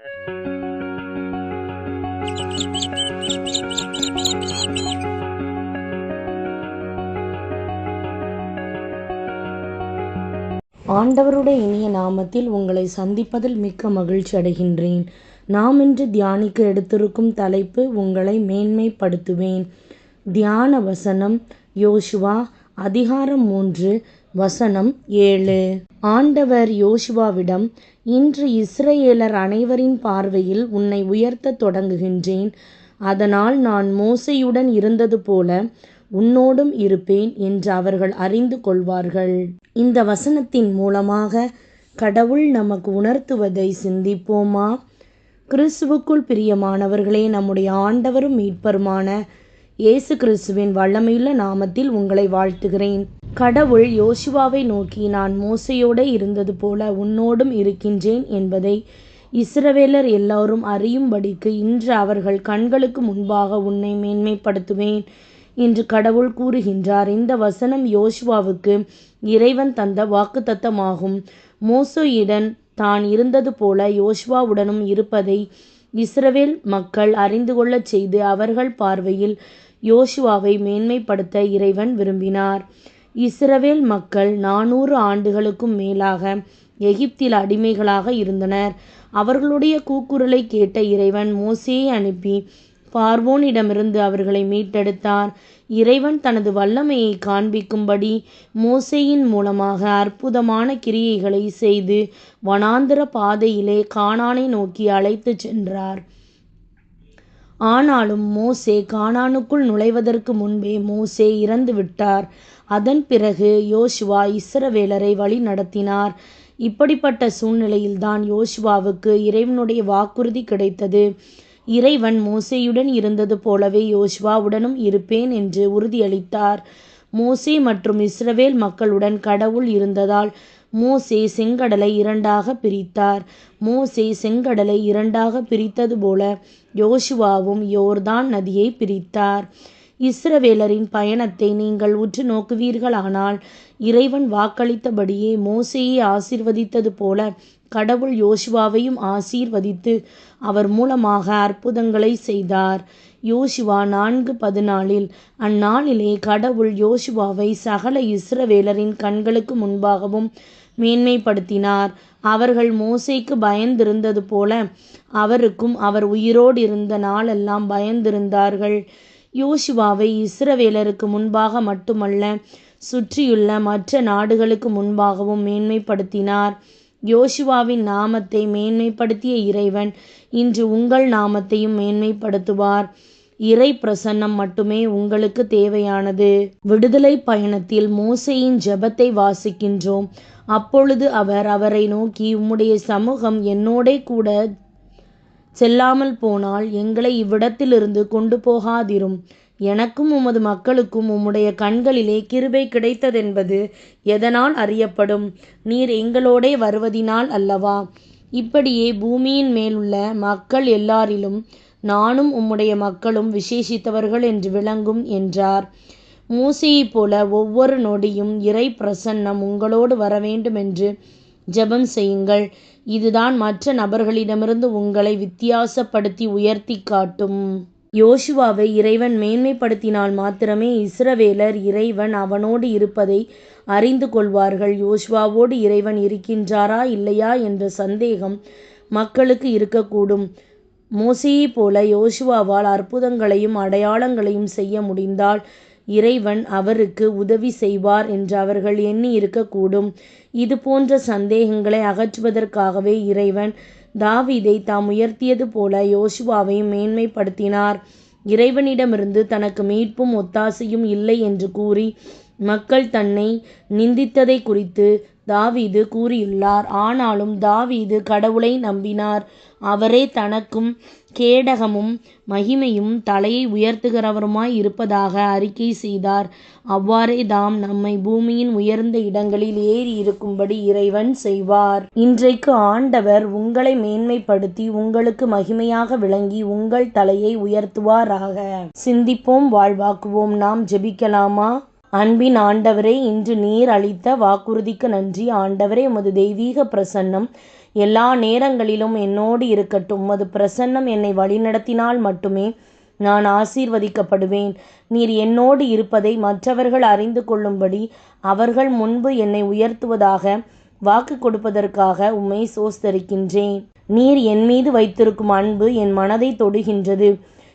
ஆண்டவருடைய இனிய நாமத்தில் உங்களை சந்திப்பதில் மிக்க மகிழ்ச்சி அடைகின்றேன். நாம் இன்று தியானிக்க எடுத்திருக்கும் தலைப்பு உங்களை மேன்மைப்படுத்துவேன். தியான வசனம் யோசுவா அதிகாரம் மூன்று வசனம் ஏழு. ஆண்டவர் யோசுவாவிடம் இன்று இஸ்ரேலர் அனைவரின் பார்வையில் உன்னை உயர்த்தத் தொடங்குகின்றேன். அதனால் நான் மோசையுடன் இருந்தது போல உன்னோடும் இருப்பேன் என்று அவர்கள் அறிந்து கொள்வார்கள். இந்த வசனத்தின் மூலமாக கடவுள் நமக்கு உணர்த்துவதை சிந்திப்போமா? கிறிஸ்துவுக்குள் பிரியமானவர்களே நம்முடைய ஆண்டவரும் மீட்பருமான இயேசு கிறிஸ்துவின் வல்லமையுள்ள நாமத்தில் உங்களை வாழ்த்துகிறேன். கடவுள் யோசுவாவை நோக்கி நான் மோசையோட இருந்தது போல உன்னோடும் இருக்கின்றேன் என்பதை இஸ்ரவேலர் எல்லோரும் அறியும்படிக்கு இன்று அவர்கள் கண்களுக்கு முன்பாக உன்னை மேன்மைப்படுத்துவேன் என்று கடவுள் கூறுகின்றார். இந்த வசனம் யோசுவாவுக்கு இறைவன் தந்த வாக்குத்தத்தமாகும். மோசேயுடன் தான் இருந்தது போல யோசுவாவுடனும் இருப்பதை இஸ்ரவேல் மக்கள் அறிந்து கொள்ளச் செய்து அவர்கள் பார்வையில் யோசுவாவை மேன்மைப்படுத்த இறைவன் விரும்பினார். இஸ்ரவேல் மக்கள் நானூறு ஆண்டுகளுக்கும் மேலாக எகிப்தில் அடிமைகளாக இருந்தனர். அவர்களுடைய கூக்குரலை கேட்ட இறைவன் மோசேயை அனுப்பி பார்வோனிடமிருந்து அவர்களை மீட்டெடுத்தார். இறைவன் தனது வல்லமையை காண்பிக்கும்படி மோசேயின் மூலமாக அற்புதமான கிரியைகளை செய்து வனாந்திர பாதையிலே கானானை நோக்கி அழைத்துச் சென்றார். ஆனாலும் மோசே கானானுக்குள் நுழைவதற்கு முன்பே மோசே இறந்து விட்டார் அதன் பிறகு யோசுவா இஸ்ரவேலரை வழி நடத்தினார். இப்படிப்பட்ட சூழ்நிலையில்தான் யோசுவாவுக்கு இறைவனுடைய வாக்குறுதி கிடைத்தது. இறைவன் மோசேயுடன் இருந்தது போலவே யோசுவாவுடனும் இருப்பேன் என்று உறுதியளித்தார். மோசே மற்றும் இஸ்ரவேல் மக்களுடன் கடவுள் இருந்ததால் மோசே செங்கடலை இரண்டாக பிரித்தார். மோசே செங்கடலை இரண்டாக பிரித்தது போல யோசுவாவும் யோர்தான் நதியை பிரித்தார். இஸ்ரவேலரின் பயணத்தை நீங்கள் உற்று நோக்குவீர்களானால் இறைவன் வாக்களித்தபடியே மோசையை ஆசீர்வதித்தது போல கடவுள் யோசுவாவையும் ஆசீர்வதித்து அவர் மூலமாக அற்புதங்களை செய்தார். யோசுவா நான்கு பதினாலில் அந்நாளிலே கடவுள் யோசுவாவை சகல இஸ்ரவேலரின் கண்களுக்கு முன்பாகவும் மேன்மைப்படுத்தினார். அவர்கள் மோசைக்கு பயந்திருந்தது போல அவருக்கும் அவர் உயிரோடு இருந்த நாளெல்லாம் பயந்திருந்தார்கள். யோசுவாவை இஸ்ரவேலருக்கு முன்பாக மட்டுமல்ல சுற்றியுள்ள மற்ற நாடுகளுக்கு முன்பாகவும் மேன்மைப்படுத்தினார். யோசுவாவின் நாமத்தை மேன்மைப்படுத்திய இறைவன் இன்று உங்கள் நாமத்தையும் மேன்மைப்படுத்துவார். இறை பிரசன்னம் மட்டுமே உங்களுக்கு தேவையானது. விடுதலை பயணத்தில் மோசையின் ஜெபத்தை வாசிக்கின்றோம். அப்பொழுது அவர் அவரை நோக்கி உம்முடைய சமூகம் என்னோடே கூட செல்லாமல் போனால் எங்களை இவ்விடத்திலிருந்து கொண்டு போகாதிரும். எனக்கும் உமது மக்களுக்கும் உம்முடைய கண்களிலே கிருபை கிடைத்ததென்பது எதனால் அறியப்படும்? நீர் எங்களோடே வருவதினால் அல்லவா? இப்படியே பூமியின் மேலுள்ள மக்கள் எல்லாரிலும் நானும் உம்முடைய மக்களும் விசேஷித்தவர்கள் என்று விளங்கும் என்றார். மூசையைப் போல ஒவ்வொரு நொடியும் இறை பிரசன்னம் உங்களோடு வரவேண்டுமென்று ஜெபம் செய்யுங்கள். இதுதான் மற்ற நபர்களிடமிருந்து உங்களை வித்தியாசப்படுத்தி உயர்த்தி காட்டும். யோசுவாவை இறைவன் மேன்மைப்படுத்தினால் மாத்திரமே இஸ்ரவேலர் இறைவன் அவனோடு இருப்பதை அறிந்து கொள்வார்கள். யோசுவாவோடு இறைவன் இருக்கின்றாரா இல்லையா என்ற சந்தேகம் மக்களுக்கு இருக்கக்கூடும். மோசையைப் போல யோசுவாவால் அற்புதங்களையும் அடையாளங்களையும் செய்ய முடிந்தால் இறைவன் அவருக்கு உதவி செய்வார் என்று அவர்கள் எண்ணி இருக்கக்கூடும். இது போன்ற சந்தேகங்களை அகற்றுவதற்காகவே இறைவன் தாவீதை தாம் உயர்த்தியது போல யோசுவாவையும் மேன்மைப்படுத்தினார். இறைவனிடமிருந்து தனக்கு மீட்பும் ஒத்தாசையும் இல்லை என்று கூறி மக்கள் தன்னை நிந்தித்ததை குறித்து தாவீது கூறியுள்ளார். ஆனாலும் தாவீது கடவுளை நம்பினார். அவரே தனக்கும் கேடகமும் மகிமையும் தலையை உயர்த்துகிறவருமாய் இருப்பதாக அறிக்கை செய்தார். அவ்வாறே தாம் நம்மை பூமியின் உயர்ந்த இடங்களில் ஏறி இருக்கும்படி இறைவன் செய்வார். இன்றைக்கு ஆண்டவர் உங்களை மேன்மைப்படுத்தி உங்களுக்கு மகிமையாக விளங்கி உங்கள் தலையை உயர்த்துவாராக. சிந்திப்போம் வாழ்வாக்குவோம். நாம் ஜெபிக்கலாமா? அன்பின் ஆண்டவரே இன்று நீர் அளித்த வாக்குறுதிக்கு நன்றி. ஆண்டவரே உமது தெய்வீக பிரசன்னம் எல்லா நேரங்களிலும் என்னோடு இருக்கட்டும். உமது பிரசன்னம் என்னை வழிநடத்தினால் மட்டுமே நான் ஆசீர்வதிக்கப்படுவேன். நீர் என்னோடு இருப்பதை மற்றவர்கள் அறிந்து கொள்ளும்படி அவர்கள் முன்பு என்னை உயர்த்துவதாக வாக்கு கொடுப்பதற்காக உம்மை சோஸ்தரிக்கின்றேன். நீர் என் மீது வைத்திருக்கும் அன்பு என் மனதை தொடுகின்றது.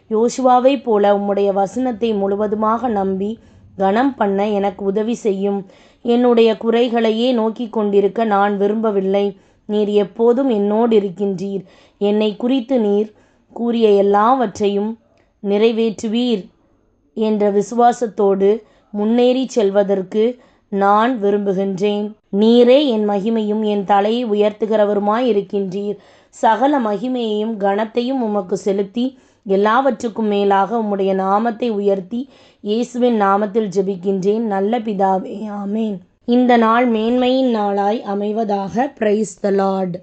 யோசுவாவைப் போல உம்முடைய வசனத்தை முழுவதுமாக நம்பி கனம் பண்ண எனக்கு உதவி செய்யும். என்னுடைய குறைகளையே நோக்கிக் கொண்டிருக்க நான் விரும்பவில்லை. நீர் எப்போதும் என்னோடு இருக்கின்றீர். என்னை குறித்து நீர் கூறிய எல்லாவற்றையும் நிறைவேற்றுவீர் என்ற விசுவாசத்தோடு முன்னேறி செல்வதற்கு நான் விரும்புகின்றேன். நீரே என் மகிமையும் என் தலையை உயர்த்துகிறவருமாய் இருக்கின்றீர் சகல மகிமையையும் கனத்தையும் உமக்கு செலுத்தி எல்லாவற்றுக்கும் மேலாக உம்முடைய நாமத்தை உயர்த்தி இயேசுவின் நாமத்தில் ஜெபிக்கின்றேன். நல்ல பிதாவே ஆமேன். இந்த நாள் மேன்மையின் நாளாய் அமைவதாக பிரைஸ் த லார்ட்.